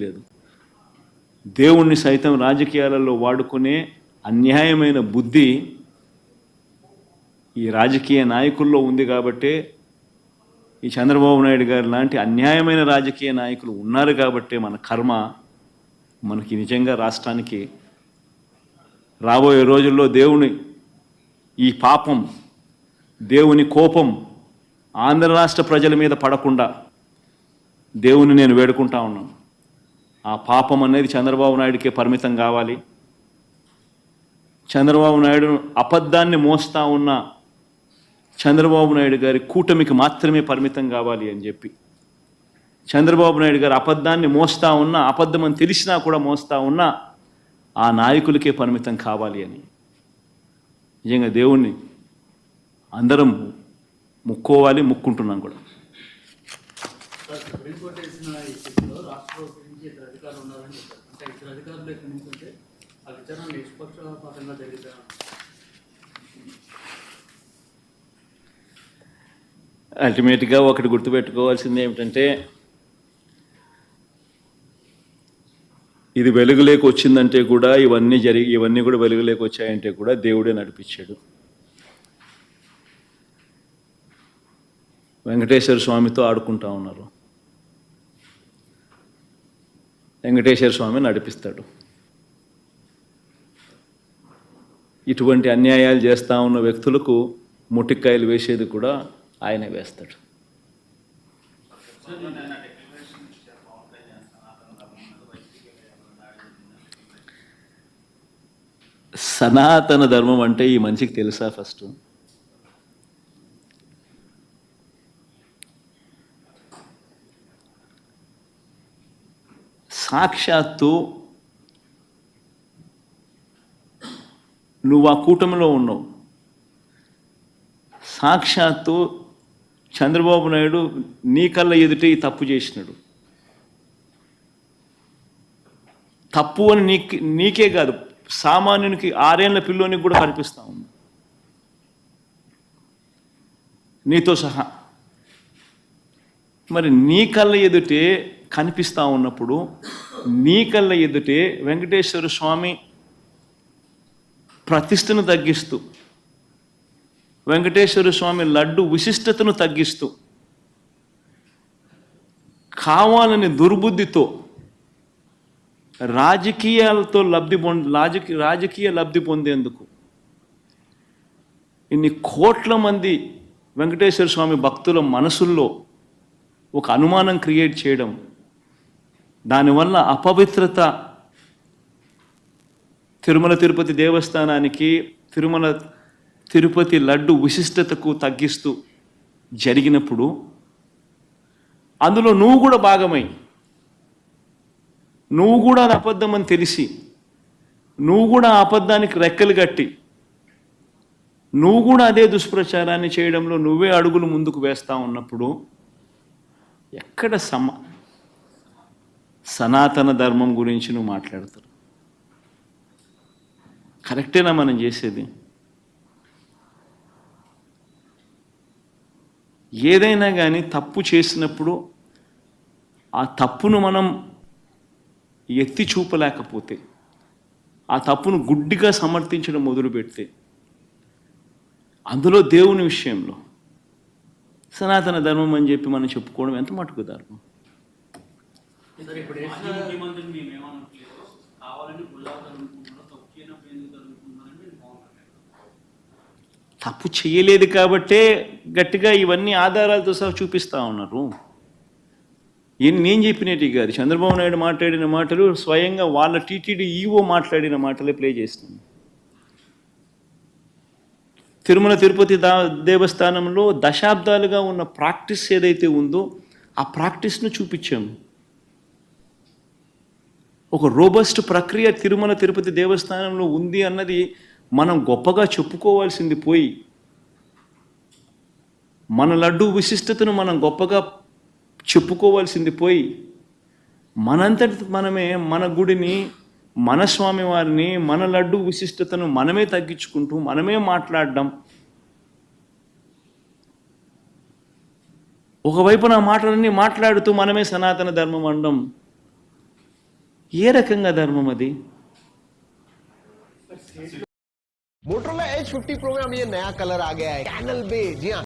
లేదు. దేవుణ్ణి సైతం రాజకీయాలలో వాడుకునే అన్యాయమైన బుద్ధి ఈ రాజకీయ నాయకుల్లో ఉంది కాబట్టే ఈ చంద్రబాబు నాయుడు గారు లాంటి అన్యాయమైన రాజకీయ నాయకులు ఉన్నారు కాబట్టే మన కర్మ మనకి నిజంగా రాష్ట్రానికి రాబోయే రోజుల్లో దేవుని ఈ పాపం దేవుని కోపం ఆంధ్ర రాష్ట్ర ప్రజల మీద పడకుండా దేవుని నేను వేడుకుంటా ఉన్నాను. ఆ పాపం అనేది చంద్రబాబు నాయుడికే పరిమితం కావాలి. చంద్రబాబు నాయుడు అబద్ధాన్ని మోస్తా ఉన్న చంద్రబాబు నాయుడు గారి కూటమికి మాత్రమే పరిమితం కావాలి అని చెప్పి. చంద్రబాబు నాయుడు గారు అబద్ధాన్ని మోస్తా ఉన్నా అబద్ధం అని తెలిసినా కూడా మోస్తా ఉన్నా ఆ నాయకులకే పరిమితం కావాలి అని. నిజంగా దేవుణ్ణి అందరం ముక్కోవాలి ముక్కుంటున్నాం కూడా. సుప్రీంకోర్టు వేసిన ఈ తీర్పులో రాష్ట్ర ప్రభుత్వం ఇద్దరు అధికారులు ఉన్నారని చెప్పారు. అంటే ఇద్దరు అధికారులు ఎక్కడి నుంచి ఉంటే ఆ విచారణ నిష్పక్షపాతంగా జరిగితే అల్టిమేట్గా ఒకటి గుర్తుపెట్టుకోవాల్సింది ఏమిటంటే ఇది వెలుగులేకి వచ్చిందంటే కూడా ఇవన్నీ జరిగి ఇవన్నీ కూడా వెలుగులేకి వచ్చాయంటే కూడా దేవుడే నడిపించాడు. వెంకటేశ్వర స్వామితో ఆడుకుంటా ఉన్నారు. వెంకటేశ్వర స్వామి నడిపిస్తాడు. ఇటువంటి అన్యాయాలు చేస్తూ ఉన్న వ్యక్తులకు ముటిక్కాయలు వేసేది కూడా ఆయనే వేస్తాడు. సనాతన ధర్మం అంటే ఈ మనిషికి తెలుసా ఫస్ట్? సాక్షాత్తు నువ్వు ఆ కూటమిలో ఉన్నావు. సాక్షాత్తు చంద్రబాబు నాయుడు నీ కళ్ళ ఎదుటే ఈ తప్పు చేసినాడు. తప్పు అని నీకు నీకే కాదు సామాన్యునికి ఆరేళ్ళ పిల్లోనికి కూడా కనిపిస్తూ ఉంది. నీతో సహా. మరి నీ కళ్ళ ఎదుటే కనిపిస్తూ ఉన్నప్పుడు నీ కళ్ళ ఎదుటే వెంకటేశ్వర స్వామి ప్రతిష్టను తగ్గిస్తూ వెంకటేశ్వర స్వామి లడ్డు విశిష్టతను తగ్గిస్తూ కావాలని దుర్బుద్ధితో రాజకీయాలతో లబ్ధి పొం రాజకీయ రాజకీయ లబ్ధి పొందేందుకు ఇన్ని కోట్ల మంది వెంకటేశ్వర స్వామి భక్తుల మనసుల్లో ఒక అనుమానం క్రియేట్ చేయడం దానివల్ల అపవిత్రత. తిరుమల తిరుపతి దేవస్థానానికి తిరుమల తిరుపతి లడ్డు విశిష్టతకు తగ్గిస్తూ జరిగినప్పుడు అందులో నువ్వు కూడా భాగమై నువ్వు కూడా అది అబద్ధం అని తెలిసి నువ్వు కూడా ఆ అబద్ధానికి రెక్కలు కట్టి నువ్వు కూడా అదే దుష్ప్రచారాన్ని చేయడంలో నువ్వే అడుగులు ముందుకు వేస్తూ ఉన్నప్పుడు ఎక్కడ సమ సనాతన ధర్మం గురించి నువ్వు మాట్లాడతారు కరెక్టేనా మనం చేసేది? ఏదైనా కానీ తప్పు చేసినప్పుడు ఆ తప్పును మనం ఎత్తి చూపలేకపోతే ఆ తప్పును గుడ్డిగా సమర్థించడం మొదలు పెడితే అందులో దేవుని విషయంలో సనాతన ధర్మం అని చెప్పి మనం చెప్పుకోవడం ఎంత మటుకు ధర్మం సార్ ఇప్పుడు మాజీ వేసిన ముఖ్యమంత్రిని మేము ఏమనట్లేదు కావాలని గుళ్ళా తరుగుతున్నారు తప్పు ఎందుకు మేము చేయలేదు కాబట్టే గట్టిగా ఇవన్నీ ఆధారాలతో సహా చూపిస్తా ఉన్నారు. ఏం నేను చెప్పినట్టు కాదు చంద్రబాబు నాయుడు మాట్లాడిన మాటలు స్వయంగా వాళ్ళ టీటీడీ ఈవో మాట్లాడిన మాటలే ప్లే చేస్తుంది. తిరుమల తిరుపతి దా దేవస్థానంలో దశాబ్దాలుగా ఉన్న ప్రాక్టీస్ ఏదైతే ఉందో ఆ ప్రాక్టీస్ను చూపించాము. ఒక రోబస్ట్ ప్రక్రియ తిరుమల తిరుపతి దేవస్థానంలో ఉంది అన్నది మనం గొప్పగా చెప్పుకోవాల్సింది పోయి మన లడ్డు విశిష్టతను మనం గొప్పగా చెప్పుకోవాల్సింది పోయి మనంతటి మనమే మన గుడిని మన స్వామి వారిని మన లడ్డు విశిష్టతను మనమే తగ్గించుకుంటూ మనమే మాట్లాడడం. ఒకవైపు నా మాటలన్నీ మాట్లాడుతూ మనమే సనాతన ధర్మం అనడం ఏ రకంగా ధర్మం అది मोटरोला एच फिफ्टी प्रो में अब ये नया कलर आ गया है कैनल बे जी हाँ